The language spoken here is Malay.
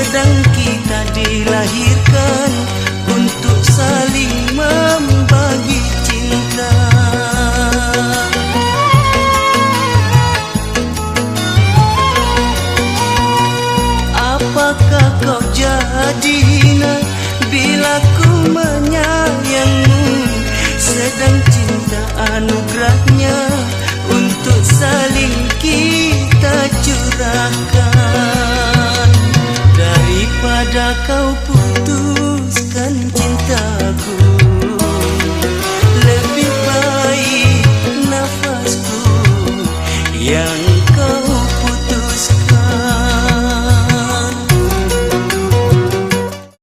sedang kita dilahirkan untuk saling membagi cinta. Apakah kau jadi hina bila ku menyayangmu? Sedang cinta anugerahnya untuk saling kita curahkan. Sudah kau putuskan cintaku. Lebih baik nafasku yang